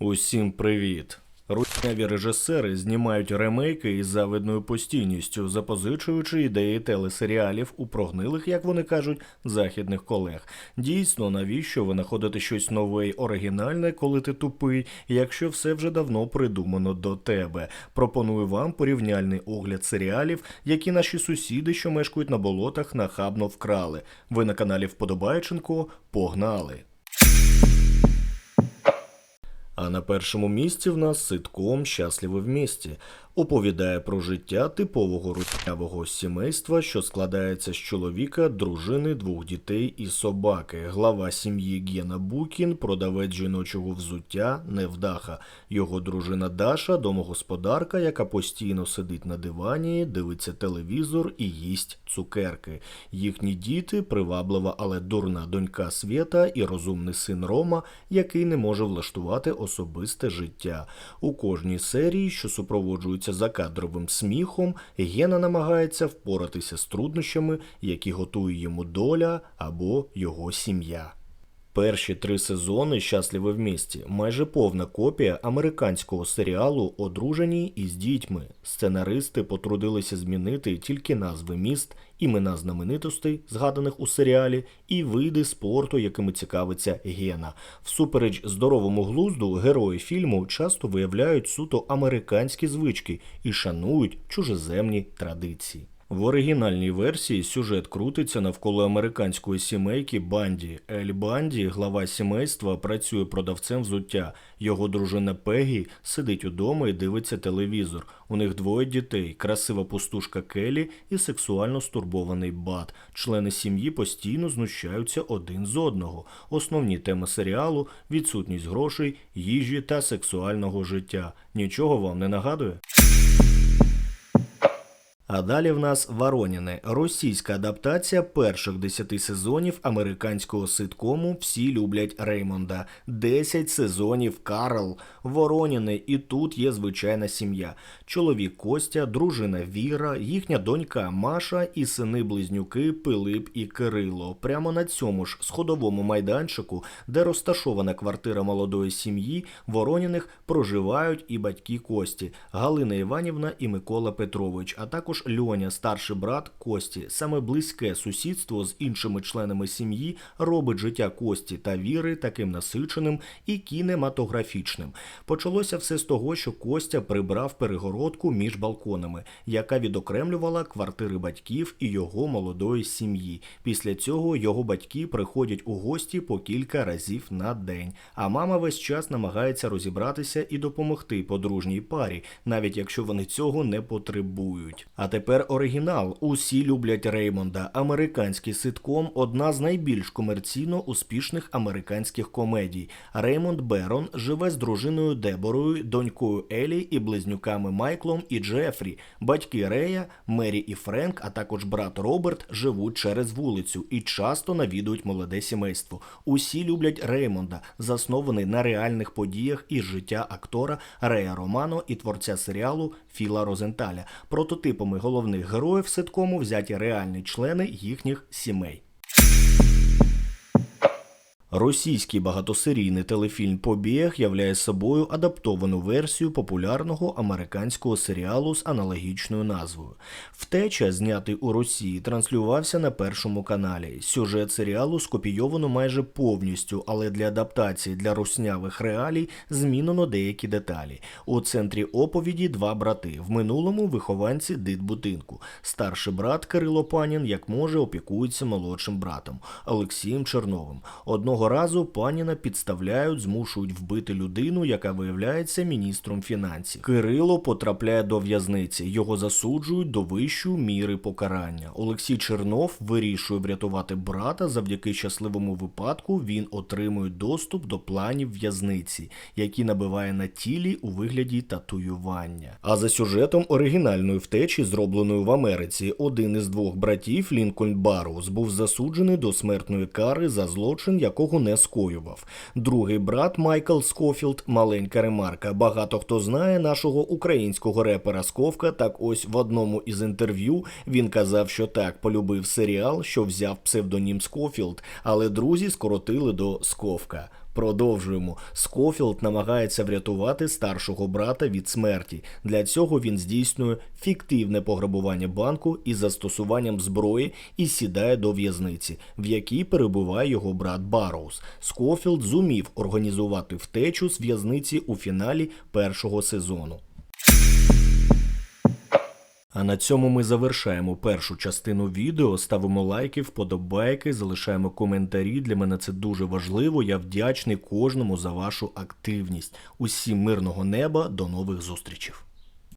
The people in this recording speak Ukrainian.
Усім привіт! Русняві режисери знімають ремейки із завидною постійністю, запозичуючи ідеї телесеріалів у прогнилих, як вони кажуть, західних колег. Дійсно, навіщо винаходити щось нове й оригінальне, коли ти тупий, якщо все вже давно придумано до тебе? Пропоную вам порівняльний огляд серіалів, які наші сусіди, що мешкають на болотах, нахабно вкрали. Ви на каналі Вподобайченко. Погнали! А на першому місці в нас ситком Щасливі в місті оповідає про життя типового рутнявого сімейства, що складається з чоловіка, дружини, двох дітей і собаки. Глава сім'ї Гена Букін, продавець жіночого взуття, невдаха. Його дружина Даша, домогосподарка, яка постійно сидить на дивані, дивиться телевізор і їсть цукерки. Їхні діти приваблива, але дурна донька Свєта і розумний син Рома, який не може влаштувати особисте життя. У кожній серії, що супроводжується закадровим сміхом, Гена намагається впоратися з труднощами, які готує йому доля або його сім'я. Перші три сезони Щасливі в місті майже повна копія американського серіалу Одружені із дітьми. Сценаристи потрудилися змінити тільки назви міст, імена знаменитостей, згаданих у серіалі, і види спорту, якими цікавиться Гена. Всупереч здоровому глузду, герої фільму часто виявляють суто американські звички і шанують чужеземні традиції. В оригінальній версії сюжет крутиться навколо американської сімейки Банді. Ель Банді, глава сімейства, працює продавцем взуття. Його дружина Пегі сидить удома і дивиться телевізор. У них двоє дітей: красива пустушка Келі і сексуально стурбований Бат. Члени сім'ї постійно знущаються один з одного. Основні теми серіалу відсутність грошей, їжі та сексуального життя. Нічого вам не нагадує? А далі в нас Вороніни, російська адаптація перших десяти сезонів американського ситкому Всі люблять Реймонда. Десять сезонів Карл. Вороніни, і тут є звичайна сім'я. Чоловік Костя, дружина Віра, їхня донька Маша і сини-близнюки Пилип і Кирило. Прямо на цьому ж сходовому майданчику, де розташована квартира молодої сім'ї, Вороніних проживають і батьки Кості, Галина Іванівна і Микола Петрович, а також Льоня, старший брат Кості. Саме близьке сусідство з іншими членами сім'ї робить життя Кості та Віри таким насиченим і кінематографічним. Почалося все з того, що Костя прибрав перегородку між балконами, яка відокремлювала квартири батьків і його молодої сім'ї. Після цього його батьки приходять у гості по кілька разів на день. А мама весь час намагається розібратися і допомогти подружній парі, навіть якщо вони цього не потребують. А тепер оригінал. Усі люблять Реймонда. Американський ситком одна з найбільш комерційно успішних американських комедій. Реймонд Берон живе з дружиною Деборою, донькою Елі і близнюками Майклом і Джефрі. Батьки Рея, Мері і Френк, а також брат Роберт живуть через вулицю і часто навідують молоде сімейство. Усі люблять Реймонда, заснований на реальних подіях із життя актора Рея Романо і творця серіалу Філа Розенталя. Прототипами головних героїв ситкому взяті реальні члени їхніх сімей. Російський багатосерійний телефільм Побіг являє собою адаптовану версію популярного американського серіалу з аналогічною назвою. Втеча, знятий у Росії, транслювався на першому каналі. Сюжет серіалу скопійовано майже повністю, але для адаптації для руснявих реалій змінено деякі деталі. У центрі оповіді два брати. В минулому вихованці дитбудинку. Старший брат Кирило Панін, як може, опікується молодшим братом Олексієм Черновим. Одного разу паніна підставляють, змушують вбити людину, яка виявляється міністром фінансів. Кирило потрапляє до в'язниці. Його засуджують до вищої міри покарання. Олексій Чернов вирішує врятувати брата. Завдяки щасливому випадку він отримує доступ до планів в'язниці, які набиває на тілі у вигляді татуювання. А за сюжетом оригінальної втечі, зробленої в Америці, один із двох братів Лінкольн Барроуз був засуджений до смертної кари за злочин, якого не скоював. Другий брат Майкл Скофілд, маленька ремарка. Багато хто знає нашого українського репера Сковка. Так ось в одному із інтерв'ю він казав, що так полюбив серіал, що взяв псевдонім Скофілд, але друзі скоротили до Сковка. Продовжуємо. Скофілд намагається врятувати старшого брата від смерті. Для цього він здійснює фіктивне пограбування банку із застосуванням зброї і сідає до в'язниці, в якій перебуває його брат Барроуз. Скофілд зумів організувати втечу з в'язниці у фіналі першого сезону. А на цьому ми завершаємо першу частину відео. Ставимо лайки, вподобайки, залишаємо коментарі. Для мене це дуже важливо. Я вдячний кожному за вашу активність. Усім мирного неба, до нових зустрічей.